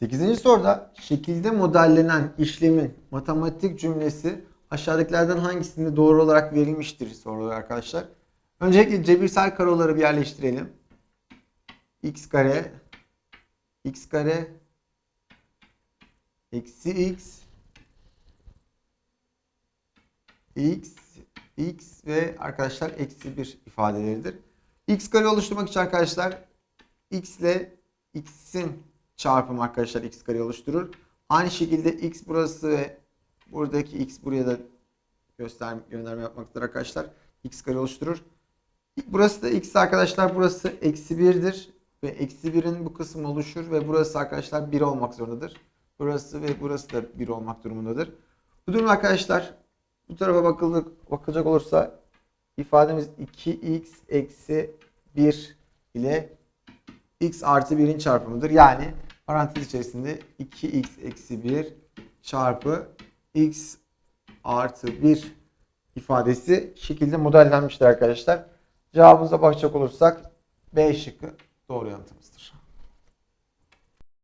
8. soruda şekilde modellenen işlemin matematik cümlesi aşağıdakilerden hangisinde doğru olarak verilmiştir soruyor arkadaşlar. Öncelikle cebirsel karoları bir yerleştirelim. x kare x kare eksi x x x ve arkadaşlar eksi 1 ifadeleridir. x kare oluşturmak için arkadaşlar x ile x'in çarpımı arkadaşlar x kare oluşturur. Aynı şekilde x burası ve buradaki x buraya da göster gönderme yapmaktadır arkadaşlar. x kare oluşturur. Burası da x arkadaşlar burası eksi 1'dir. Ve eksi 1'in bu kısmı oluşur ve burası arkadaşlar 1 olmak zorundadır. Burası ve burası da 1 olmak durumundadır. Bu durum arkadaşlar bu tarafa bakıldı, bakılacak olursa ifademiz 2x eksi 1 ile x artı 1'in çarpımıdır. Yani parantez içerisinde 2x eksi 1 çarpı x artı 1 ifadesi şekilde modellenmiştir arkadaşlar. Cevabımıza bakacak olursak B şıkkı doğru yanıtımızdır.